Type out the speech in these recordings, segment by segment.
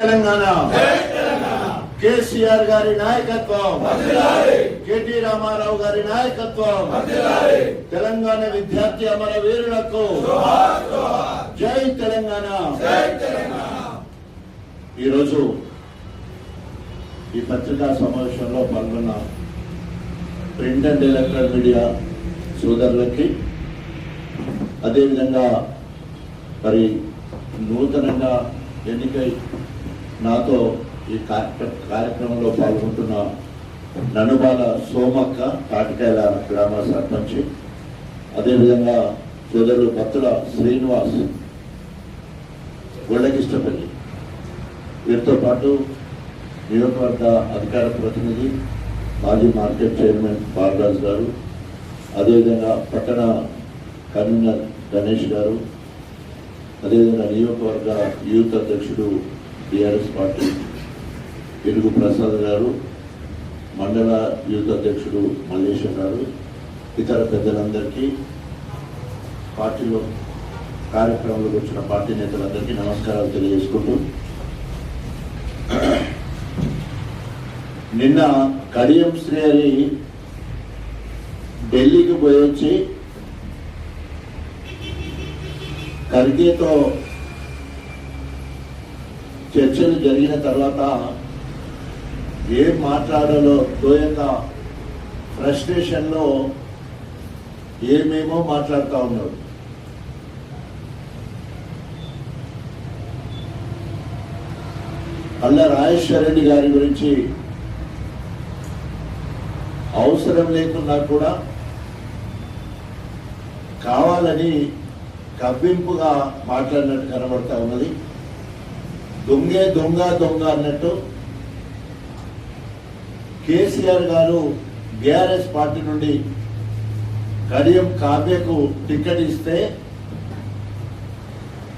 తెలంగాణ. కేసీఆర్ గారి నాయకత్వం. కేటీ రామారావు గారి నాయకత్వం. తెలంగాణ విద్యార్థి అమర వీరులకు. జై తెలంగాణ. ఈరోజు ఈ పత్రికా సమావేశంలో పాల్గొన్న ప్రింట్ అండ్ ఎలక్ట్రానిక్ మీడియా సోదరులకి అదేవిధంగా మరి నూతనంగా ఎన్నికై నాతో ఈ కార్యక్రమంలో పాల్గొంటున్న ననుబాల సోమక్క తాటికాయల గ్రామ సర్పంచ్ అదేవిధంగా సోదరుడు భక్తుల శ్రీనివాస్ గొల్లకిష్టపల్లి వీరితో పాటు నియోజకవర్గ అధికార ప్రతినిధి మాజీ మార్కెట్ చైర్మన్ బాలరాజు గారు అదేవిధంగా పట్టణ కన్వీనర్ గణేష్ గారు అదేవిధంగా నియోజకవర్గ యూత్ అధ్యక్షుడు టిఆర్ఎస్ పార్టీ తెలుగు ప్రసాద్ గారు మండల యూత్ అధ్యక్షుడు మల్లేశ్వర్ గారు ఇతర పెద్దలందరికీ పార్టీలో కార్యక్రమంలోకి వచ్చిన పార్టీ నేతలందరికీ నమస్కారాలు తెలియజేసుకుంటూ నిన్న కడియం శ్రీహరి ఢిల్లీకి పోయి వచ్చి ఖర్గేతో చర్చలు జరిగిన తర్వాత ఏం మాట్లాడాలో తోయక ఫ్రస్ట్రేషన్లో ఏమేమో మాట్లాడుతూ ఉన్నాడు. అల్ల రాజేశ్వర రెడ్డి గారి గురించి అవసరం లేకున్నా కూడా కావాలని కవ్వింపుగా మాట్లాడినట్టు కనబడతా ఉన్నది. దొంగే దొంగ దొంగ అన్నట్టు కేసీఆర్ గారు బీఆర్ఎస్ పార్టీ నుండి కడియం కావ్యకు టికెట్ ఇస్తే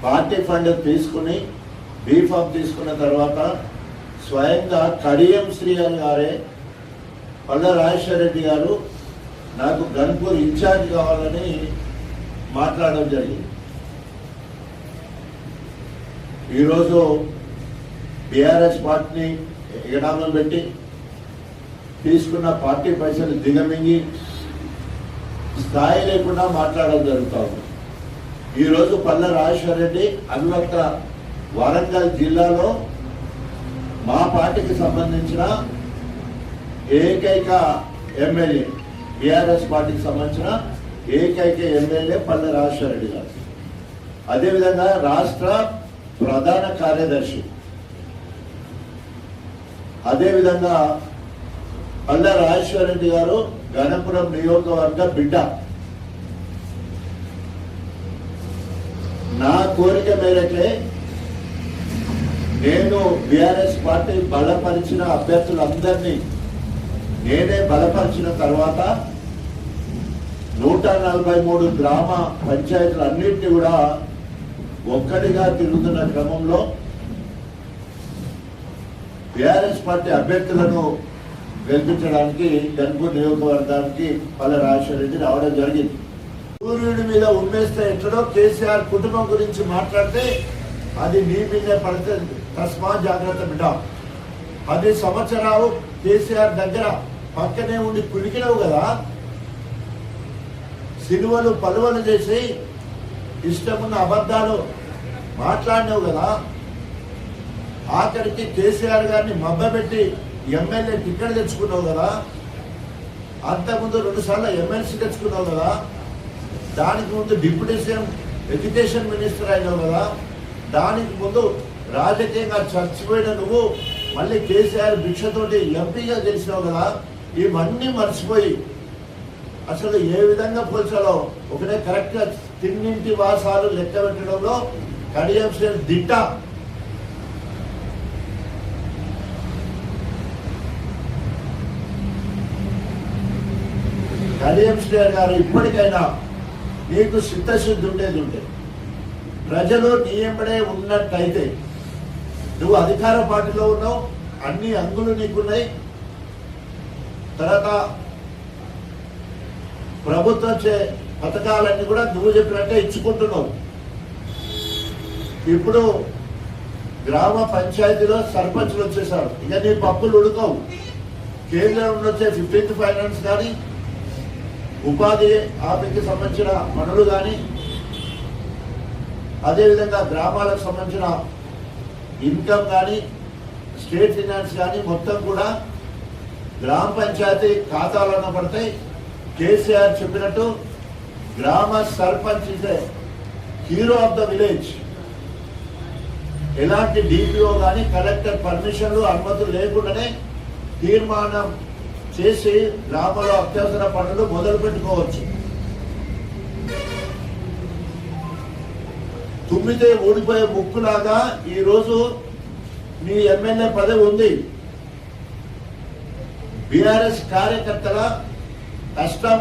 పార్టీ ఫండ్ తీసుకుని బీఫామ్ తీసుకున్న తర్వాత స్వయంగా కడియం శ్రీహరి గారే పల్ల రాజేశ్వర రెడ్డి గారు నాకు గన్పూర్ ఇన్ఛార్జ్ కావాలని మాట్లాడడం జరిగింది. ఈరోజు బీఆర్ఎస్ పార్టీని ఎగడామం పెట్టి తీసుకున్న పార్టీ పైసలు దిగమింగి స్థాయి లేకుండా మాట్లాడడం జరుగుతూ ఉంది. ఈరోజు పల్లె రాజేశ్వర రెడ్డి అవివక్త వరంగల్ జిల్లాలో మా పార్టీకి సంబంధించిన ఏకైక ఎమ్మెల్యే బీఆర్ఎస్ పార్టీకి సంబంధించిన ఏకైక ఎమ్మెల్యే పల్లె రాజేశ్వర రెడ్డి గారు. అదేవిధంగా రాష్ట్ర ప్రధాన కార్యదర్శి అదేవిధంగా పల్లె రాజేశ్వర రెడ్డి గారు గణపురం నియోజకవర్గ బిడ్డ. నా కోరిక మేరకే నేను బీఆర్ఎస్ పార్టీ బలపరిచిన అభ్యర్థులందరినీ నేనే బలపరిచిన తర్వాత నూట నలభై మూడు గ్రామ పంచాయతీలన్నింటినీ కూడా ఒక్కడిగా తిరుగుతున్న క్రమంలో బీఆర్ఎస్ పార్టీ అభ్యర్థులను గెలిపించడానికి గన్పూర్ నియోజకవర్గానికి పల్లె రాజశేఖర రెడ్డి రావడం జరిగింది. సూర్యుడి మీద ఉమ్మేస్తే ఎట్లడో కేసీఆర్ కుటుంబం గురించి మాట్లాడితే అది నీ మీదే పడితే తస్మా జాగ్రత్త బిడ్డ. పది సంవత్సరాలు కేసీఆర్ దగ్గర పక్కనే ఉండి కులికినవు కదా. సిలువలు పలువలు చేసి ఇష్టమున్న అబద్ధాలు మాట్లాడినావు కదా. ఆఖరికి కేసీఆర్ గారిని మబ్బబెట్టి ఎమ్మెల్యే టికెట్ తెచ్చుకున్నావు కదా? అంతకుముందు రెండుసార్లు ఎమ్మెల్సీ తెచ్చుకున్నావు కదా? దానికి ముందు డిప్యూటీ సీఎం ఎడ్యుకేషన్ మినిస్టర్ అయినావు కదా? దానికి ముందు రాజకీయంగా చచ్చిపోయిన నువ్వు మళ్ళీ కేసీఆర్ భిక్షతోటి ఎంపీగా గెలిచినావు కదా? ఇవన్నీ మర్చిపోయి అసలు ఏ విధంగా పోల్చాలో ఒకటే కరెక్ట్గా తిన్నింటి వాసాలు లెక్క పెట్టడంలో కడియం శ్రేణి దిట్ట. కడియం గారు ఇప్పటికైనా నీకు చిత్తశుద్ధి ఉండేది ఉంటే ప్రజలు నీ ఎంబడే ఉన్నట్టయితే నువ్వు అధికార పార్టీలో ఉన్నావు అన్ని అంగులు నీకున్నాయి. తర్వాత ప్రభుత్వం చే పథకాలన్నీ కూడా నువ్వు చెప్పినట్టే ఇచ్చుకుంటున్నావు. ఇప్పుడు గ్రామ పంచాయతీలో సర్పంచ్లు వచ్చేసారు ఇక నీ పప్పులు ఉడకవు. కేంద్రం నుండి వచ్చే ఫిఫ్టీన్త్ ఫైనాన్స్ కానీ ఉపాధి హామీకి సంబంధించిన పనులు కానీ అదేవిధంగా గ్రామాలకు సంబంధించిన ఇన్కమ్ కానీ స్టేట్ ఫినాన్స్ కానీ మొత్తం కూడా గ్రామ పంచాయతీ ఖాతాలను పడతాయి. కేసీఆర్ చెప్పినట్టు గ్రామ సర్పంచ్ ఇదే హీరో ఆఫ్ ద విలేజ్. ఎలాంటి డిపిఓ కానీ కలెక్టర్ పర్మిషన్లు అనుమతులు లేకుండానే తీర్మానం చేసి గ్రామంలో అత్యవసర పనులు మొదలు పెట్టుకోవచ్చు. తుమ్మితే ఊడిపోయే ముక్కులాగా ఈరోజు మీ ఎమ్మెల్యే పదవి ఉంది. బీఆర్ఎస్ కార్యకర్తల కష్టం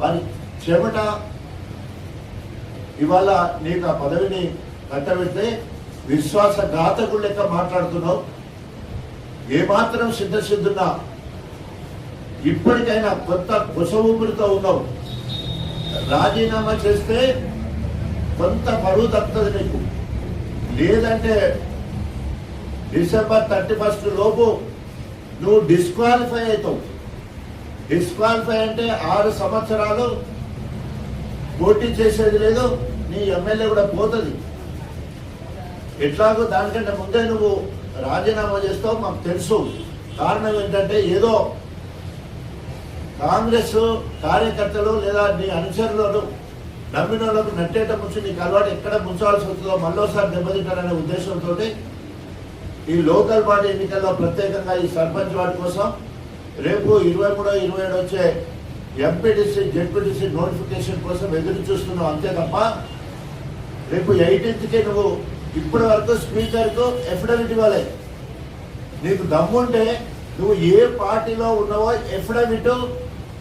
వారి చెమట ఇవాళ నీకు ఆ పదవిని కట్టబెడితే విశ్వాసఘాతకుడు లెక్క మాట్లాడుతున్నావు. ఏమాత్రం సిద్ధసిద్ధున్నా ఇప్పటికైనా కొత్త కుస ఊపిరితో ఉన్నావు రాజీనామా చేస్తే కొంత పరువు తప్పుతుంది నీకు. లేదంటే డిసెంబర్ థర్టీ ఫస్ట్ లోపు నువ్వు డిస్క్వాలిఫై అవుతావు. డిస్క్వాలిఫై అంటే ఆరు సంవత్సరాలు పోటీ చేసేది లేదు నీ ఎమ్మెల్యే కూడా పోతుంది. ఎట్లాగో దానికంటే ముందే నువ్వు రాజీనామా చేస్తావు మాకు తెలుసు. కారణం ఏంటంటే ఏదో కాంగ్రెస్ కార్యకర్తలు లేదా నీ అనుచరులను నమ్మిన వాళ్ళకు నట్టేట ముంచి నీకు అలవాటు ఎక్కడ ముంచాల్సి వస్తుందో మళ్ళోసారి దెబ్బతింటారనే ఉద్దేశంతో ఈ లోకల్ బాడీ ఎన్నికల్లో ప్రత్యేకంగా ఈ సర్పంచ్ వాటి కోసం రేపు ఇరవై మూడో ఇరవై ఏడు వచ్చే ఎంపీటీసీ జెడ్పీటీసీ నోటిఫికేషన్ కోసం ఎదురు చూస్తున్నావు అంతే తప్ప రేపు ఎయిటీన్త్కి నువ్వు ఇప్పటి వరకు స్పీకర్కు ఎఫిడవిట్ ఇవ్వాలి. నీకు దమ్ముంటే నువ్వు ఏ పార్టీలో ఉన్నావో ఎఫిడవిట్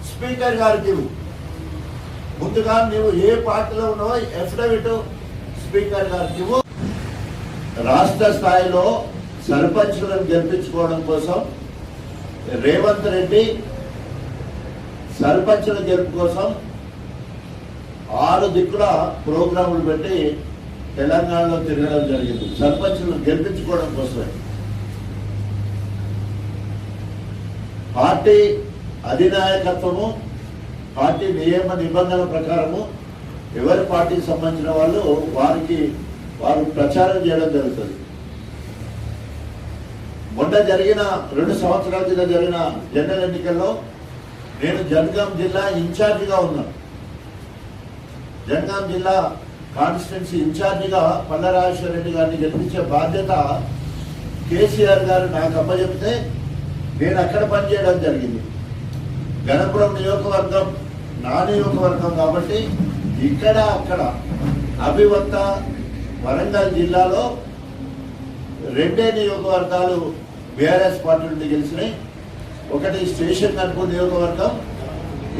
స్పీకర్ గారికి ఇవ్వు. ముందుగా నువ్వు ఏ పార్టీలో ఉన్నావో ఎఫిడవిట్ స్పీకర్ గారికి ఇవ్వు. రాష్ట్ర స్థాయిలో సర్పంచులను గెలిపించుకోవడం కోసం రేవంత్ రెడ్డి సర్పంచుల గెలుపు కోసం ఆరు దిక్కుల ప్రోగ్రాములు పెట్టి తెలంగాణలో తిరగడం జరిగింది. సర్పంచులను గెలిపించుకోవడం కోసమే. పార్టీ అధినాయకత్వము పార్టీ నియమ నిబంధనల ప్రకారము ఎవరి పార్టీకి సంబంధించిన వాళ్ళు వారికి వారు ప్రచారం చేయడం జరుగుతుంది. మొన్న జరిగిన రెండు సంవత్సరాల కింద జరిగిన జనరల్ ఎన్నికల్లో నేను జనగాం జిల్లా ఇన్ఛార్జిగా ఉన్నాను. జనగాం జిల్లా కాన్స్టిట్యున్సీ ఇన్ఛార్జిగా పల్లరాజేశ్వర రెడ్డి గారిని గెలిపించే బాధ్యత కేసీఆర్ గారు నాకు అప్పచెప్తే నేను అక్కడ పనిచేయడం జరిగింది. గణపురం నియోజకవర్గం నా నియోజకవర్గం కాబట్టి ఇక్కడ అక్కడ అభివక్త వరంగల్ జిల్లాలో రెండే నియోజకవర్గాలు బీఆర్ఎస్ పార్టీ నుండి గెలిచినాయి. ఒకటి స్టేషన్ కనుపు నియోజకవర్గం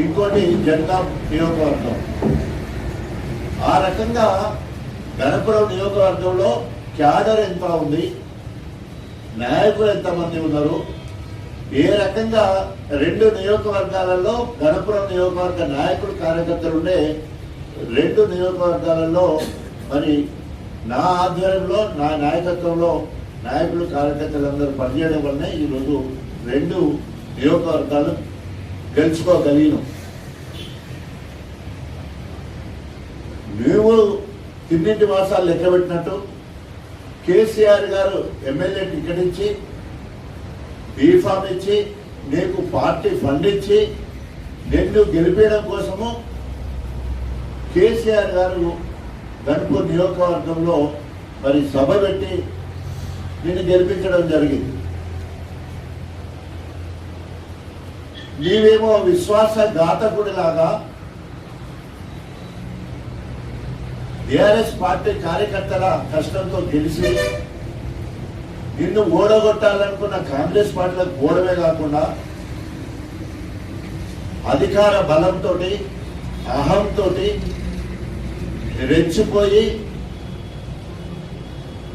ఇంకోటి జనగాం నియోజకవర్గం. ఆ రకంగా గణపురం నియోజకవర్గంలో క్యాడర్ ఎంత ఉంది? నాయకులు ఎంతమంది ఉన్నారు? ఏ రకంగా రెండు నియోజకవర్గాలలో గణపురం నియోజకవర్గ నాయకులు కార్యకర్తలు ఉండే రెండు నియోజకవర్గాలలో మరి నా ఆధ్వర్యంలో నా నాయకత్వంలో నాయకులు కార్యకర్తలు అందరూ పనిచేయడం వల్లనే ఈరోజు రెండు నియోజకవర్గాలు గెలుచుకోగలిగినాం. మేము తిన్నింటి మాసాలు లెక్కబెట్టినట్టు కేసీఆర్ గారు ఎమ్మెల్యే టికెట్ ఇచ్చి బీఫామ్ ఇచ్చి నీకు పార్టీ ఫండ్ ఇచ్చి నిన్ను గెలిపేయడం కోసము కేసీఆర్ గారు గణపూర్ నియోజకవర్గంలో మరి సభ పెట్టి నిన్ను గెలిపించడం జరిగింది. నీవేమో విశ్వాస ఘాతకుడిలాగా టిఆర్ఎస్ పార్టీ కార్యకర్తల కష్టంతో గెలిచి నిన్ను ఓడగొట్టాలనుకున్న కాంగ్రెస్ పార్టీలకు ఓడమే కాకుండా అధికార బలంతో అహంతో రెచ్చిపోయి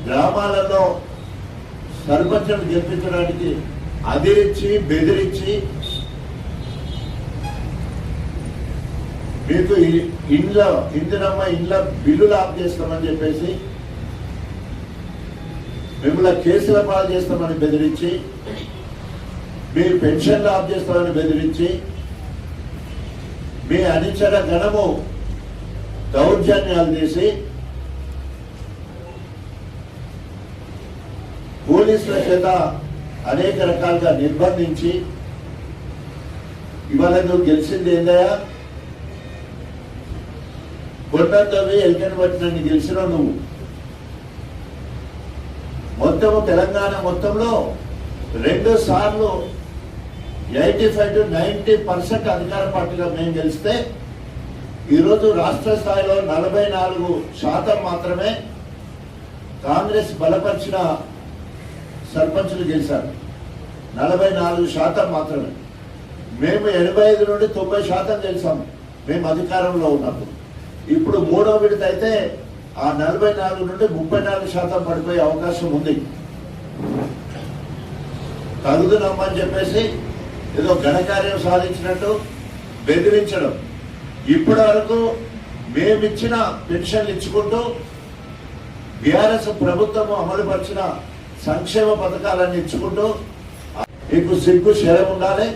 గ్రామాలలో సర్పంచులు గెలిపించడానికి అదిరించి బెదిరించి మీకు ఇండ్ల ఇందిరమ్మ ఇండ్ల బిల్లులు ఆఫ్ చేస్తామని చెప్పేసి మిమ్మల్ని కేసుల పాలు చేస్తామని బెదిరించి మీ పెన్షన్లు ఆఫ్ చేస్తామని బెదిరించి మీ అనిచర గణము దౌర్జన్యాలు చేసి పోలీసుల చేత అనేక రకాలుగా నిర్బంధించి ఇవాళ నువ్వు గెలిచింది ఏందయ్యా? కొండంతవి ఎల్కెన్ పట్టినని గెలిచినావు నువ్వు. మొత్తము తెలంగాణ మొత్తంలో రెండు సార్లు eighty five to ninety percent అధికార పార్టీలో మేము గెలిస్తే ఈరోజు రాష్ట్ర స్థాయిలో నలభై నాలుగు శాతం మాత్రమే కాంగ్రెస్ బలపరిచిన సర్పంచులు గెలిచారు. నలభై నాలుగు శాతం మాత్రమే. మేము ఎనభై ఐదు నుండి తొంభై శాతం గెలిచాము మేము అధికారంలో ఉన్నప్పుడు. ఇప్పుడు మూడో విడత అయితే ఆ నలభై నాలుగు నుండి ముప్పై నాలుగు శాతం పడిపోయే అవకాశం ఉంది. తగుదునమ్మని చెప్పేసి ఏదో ఘనకార్యం సాధించినట్టు బెదిరించడం. ఇప్పటి వరకు మేమిచ్చిన పెన్షన్లు ఇచ్చుకుంటూ బీఆర్ఎస్ ప్రభుత్వం అమలుపరిచిన సంక్షేమ పథకాలన్నీ ఇచ్చుకుంటూ మీకు సిగ్గు శరం ఉండాలి.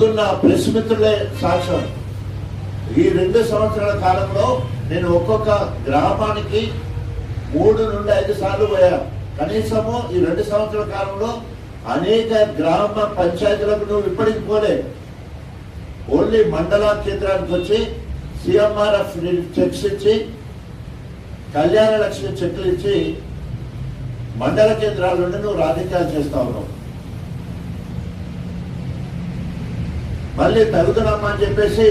పొద్దున్న ప్రెస్ మిత్రులే సాక్ష్యం ఈ రెండు సంవత్సరాల కాలంలో నేను ఒక్కొక్క గ్రామానికి మూడు నుండి ఐదు సార్లు పోయా. కనీసము ఈ రెండు సంవత్సరాల కాలంలో అనేక గ్రామ పంచాయతీలకు నువ్వు ఇప్పటికి పోలే. ఓన్లీ మండల కేంద్రానికి వచ్చి సిఎంఆర్ఎఫ్ చెక్స్ ఇచ్చి కళ్యాణ లక్ష్మి చెక్లు ఇచ్చి మండల కేంద్రాల నుండి నువ్వు రాజకీయాలు చేస్తా ఉన్నావు. మళ్ళీ తగుదనమ్మా అని చెప్పేసి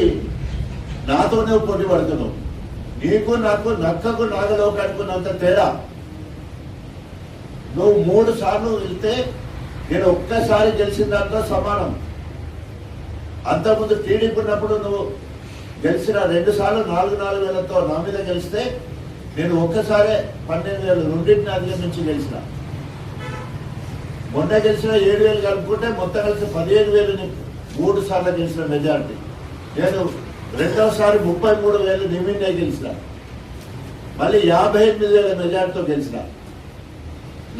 నాతోనే పోటీ పడుతున్నావు. నీకు నాకు నక్కకు నాగలోకి అనుకున్నంత తేడా. నువ్వు మూడు సార్లు వెళ్తే నేను ఒక్కసారి గెలిచిన దాంతో సమానం. అంతకుముందు టీడీపీ ఉన్నప్పుడు నువ్వు గెలిచిన రెండు సార్లు నాలుగు నాలుగు వేలతో నా మీద గెలిస్తే నేను ఒక్కసారే పన్నెండు వేలు రెండింటిని అధిగమించి గెలిచిన. మొన్న గెలిచిన ఏడు వేలు కలుపుకుంటే మొత్తం కలిసి పదిహేను వేలు మూడు సార్లు గెలిచిన మెజారిటీ నేను రెండవసారి ముప్పై మూడు వేలు నిమిండే గెలిచిన. మళ్ళీ యాభై ఎనిమిది వేల మెజార్టీతో గెలిచిన.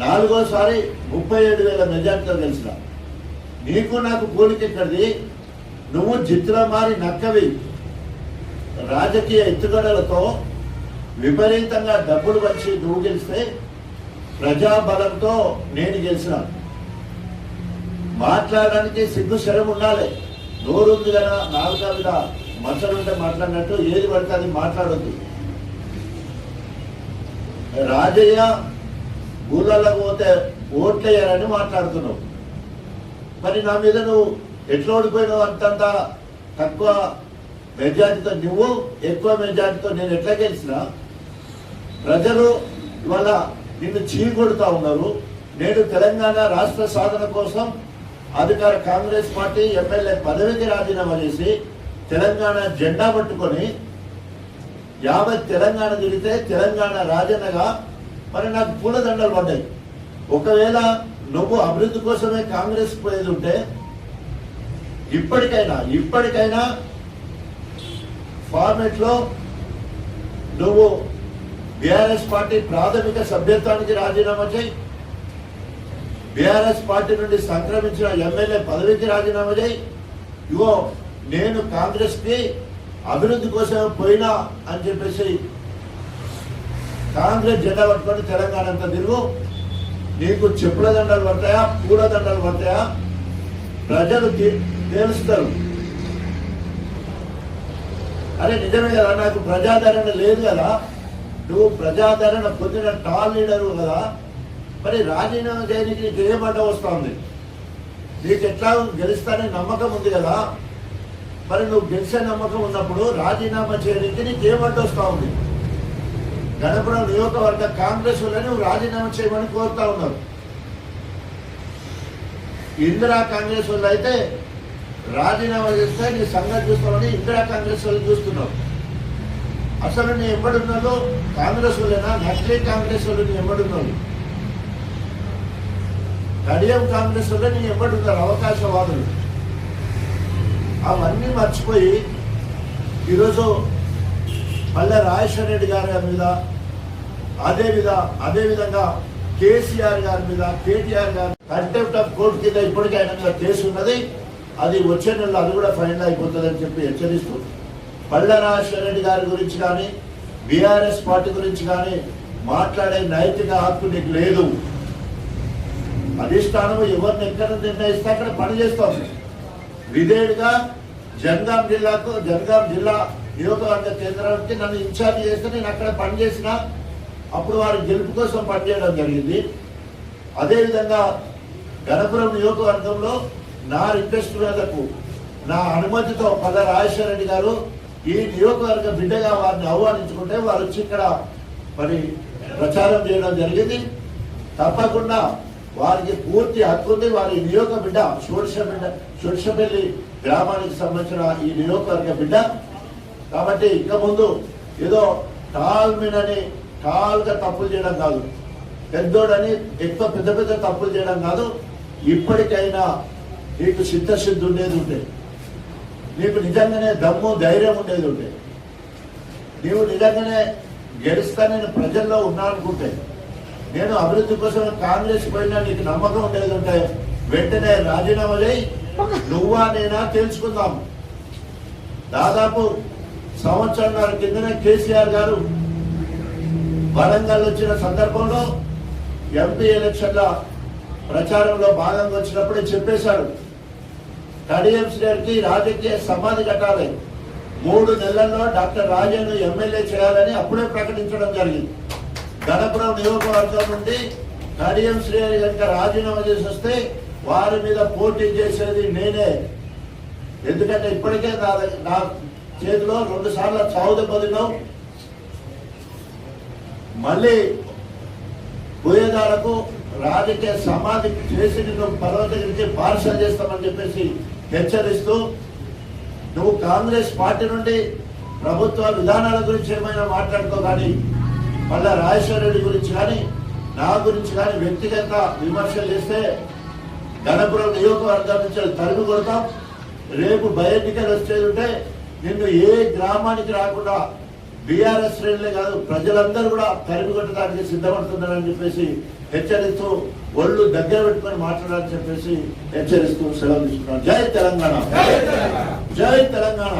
నాలుగోసారి ముప్పై ఏడు వేల మెజార్టీతో గెలిచిన. నీకు నాకు పోలిక ఎక్కడిది? నువ్వు చిత్రమారి నక్కవి. రాజకీయ ఎత్తుగడలతో విపరీతంగా డబ్బులు వచ్చి నువ్వు గెలిస్తే ప్రజాబలంతో నేను గెలిచినాను మాట్లాడడానికి సిగ్గు శరం ఉండాలి. నోరు ఉంది కదా నాలుగు మీద మాట్లాడినట్టు ఏది పడితే అది మాట్లాడొద్దు. రాజయ్య ఊళ్ళలో పోతే ఓట్లేయాలని మాట్లాడుతున్నావు. మరి నా మీద నువ్వు ఎట్లా ఓడిపోయినావు అంతంత తక్కువ మెజార్టీతో నువ్వు ఎక్కువ మెజార్టీతో నేను ఎట్లా గెలిచిన ప్రజలు ఇవాళ నిన్ను చీకొడుతా ఉన్నారు. నేను తెలంగాణ రాష్ట్ర సాధన కోసం అధికార కాంగ్రెస్ పార్టీ ఎమ్మెల్యే పదవికి రాజీనామా చేసి తెలంగాణ జెండా పట్టుకొని యాభై తెలంగాణ తిరిగితే తెలంగాణ రాజన్నగా. మరి నాకు పూలదండలు పడ్డాయి. ఒకవేళ నువ్వు అభివృద్ధి కోసమే కాంగ్రెస్ పోయేది ఉంటే ఇప్పటికైనా ఇప్పటికైనా ఫార్మెట్లో నువ్వు బీఆర్ఎస్ పార్టీ ప్రాథమిక సభ్యత్వానికి రాజీనామా చేయి. బీఆర్ఎస్ పార్టీ నుండి సంక్రమించిన ఎమ్మెల్యే పదవికి రాజీనామా చేయి. ఇగో నేను కాంగ్రెస్కి అభివృద్ధి కోసం పోయినా అని చెప్పేసి కాంగ్రెస్ జెండా పట్టుకొని తెలంగాణ అంతా తిరుగు. నీకు చెప్పుల దండలు పడతాయా? పూల దండలు పడతాయా? ప్రజలు తే- తేలుస్తారు. అరే నిజమే కదా నాకు ప్రజాదరణ లేదు కదా. నువ్వు ప్రజాదరణ పొందిన టాల్ లీడరు కదా. మరి రాజీనామా చేయడానికి నీకు ఏ మాట వస్తుంది. నీకు ఎట్లా గెలుస్తానే నమ్మకం ఉంది కదా? మరి నువ్వు గెలిచే నమ్మకం ఉన్నప్పుడు రాజీనామా చేయడానికి నీకు ఏ మాట వస్తా ఉంది. గణపురం నియోజకవర్గ కాంగ్రెస్ వాళ్ళని నువ్వు రాజీనామా చేయమని కోరుతా ఉన్నారు. ఇందిరా కాంగ్రెస్ వాళ్ళు అయితే రాజీనామా చేస్తే నీ సంగతి చూస్తామని ఇందిరా కాంగ్రెస్ వాళ్ళు చూస్తున్నావు అసలు నీ ఎంబడున్నాడు కాంగ్రెస్ వాళ్ళేనా? నకిలీ కాంగ్రెస్ వాళ్ళు నీ ఎంబడున్నాడు కడియం కాంగ్రెస్ వాళ్ళే నీ ఎంబడున్నారు అవకాశవాదులు. అవన్నీ మర్చిపోయి ఈరోజు పల్లె రాజేశ్వర రెడ్డి గారి మీద అదే విధ అదే విధంగా కేసీఆర్ గారి మీద కేటీఆర్ గారి కంటెంప్ట్ ఆఫ్ కోర్టు కింద ఇప్పటికే ఆయన మీద కేసు ఉన్నది. అది వచ్చే నెలలో అది కూడా ఫైనల్ అయిపోతుందని చెప్పి హెచ్చరిస్తూ పల్లె రాజశేఖర రెడ్డి గారి గురించి కానీ బీఆర్ఎస్ పార్టీ గురించి కానీ మాట్లాడే నైతిక హక్కు నీకు లేదు. అధిష్టానం ఎవరిని ఎక్కడ నిర్ణయిస్తే అక్కడ పని విధేయుడిగా జనగాం జిల్లాకు జనగాం జిల్లా నియోజకవర్గ కేంద్రానికి నన్ను ఇన్ఛార్జ్ చేస్తే నేను అక్కడ పనిచేసిన అప్పుడు వారి గెలుపు కోసం పనిచేయడం జరిగింది. అదేవిధంగా గణపురం నియోజకవర్గంలో నా రిక్వెస్ట్ మీదకు నా అనుమతితో పద రాజేశ్వర రెడ్డి గారు ఈ నియోజకవర్గ బిడ్డగా వారిని ఆహ్వానించుకుంటే వారు వచ్చి ఇక్కడ మరి ప్రచారం చేయడం జరిగింది. తప్పకుండా వారికి పూర్తి హక్కు ఉంది వారి నియోజక బిడ్డ షోడిష బిడ్డ షోడిషపల్లి గ్రామానికి సంబంధించిన ఈ నియోజకవర్గ బిడ్డ. కాబట్టి ఇక ముందు ఏదో టాల్మినని టాల్గా తప్పులు చేయడం కాదు. పెద్దోడని ఎక్కువ పెద్ద పెద్ద తప్పులు చేయడం కాదు. ఇప్పటికైనా నీకు సిద్ధశుద్ధి ఉండేది ఉంటే నీకు నిజంగానే దమ్ము ధైర్యం ఉండేది ఉంటే నీవు నిజంగానే గెలుస్తానని ప్రజల్లో ఉన్నా అనుకుంటే నేను అభివృద్ధి కోసం కాంగ్రెస్ పోయినా నీకు నమ్మకం లేదంటే వెంటనే రాజీనామా చేయి. నువ్వా నేనా తెలుసుకుందాం. దాదాపు సంవత్సరంన్నర కిందనే కేసీఆర్ గారు వరంగల్ వచ్చిన సందర్భంలో ఎంపీ ఎలక్షన్ల ప్రచారంలో భాగంగా వచ్చినప్పుడే చెప్పేశాడు కడియం రాజకీయ సమాధి కట్టాలి. మూడు నెలల్లో డాక్టర్ రాజేను ఎమ్మెల్యే చేయాలని అప్పుడే ప్రకటించడం జరిగింది. గణపురం నియోజకవర్గం నుండి కడియం శ్రేణి కనుక రాజీనామా చేసి వస్తే వారి మీద పోటీ చేసేది నేనే. ఎందుకంటే ఇప్పటికే నా నా చేతిలో రెండు సార్లు చౌద దెబ్బతిన్నాం మళ్ళీ పోయేదాలకు రాజకీయ సమాధి చేసి నిన్ను పర్వతగిరికి పార్సల్ చేస్తామని చెప్పేసి హెచ్చరిస్తూ నువ్వు కాంగ్రెస్ పార్టీ నుండి ప్రభుత్వ విధానాల గురించి ఏమైనా మాట్లాడుకో కానీ మళ్ళా రాజేశ్వర రెడ్డి గురించి కానీ నా గురించి కానీ వ్యక్తిగత విమర్శలు చేస్తే గణపురం నియోజకవర్గం నుంచి తరిమి కొడతాం. రేపు బయటికలు వచ్చేది ఉంటే నిన్ను ఏ గ్రామానికి రాకుండా బీఆర్ఎస్ శ్రేణులే కాదు ప్రజలందరూ కూడా తరిమి కొట్టడానికి సిద్ధపడుతున్నారని చెప్పేసి హెచ్చరిస్తూ ఒళ్ళు దగ్గర పెట్టుకొని మాట్లాడాలని చెప్పేసి హెచ్చరిస్తూ సెలవు తీసుకున్నాను. జై తెలంగాణ. జై తెలంగాణ.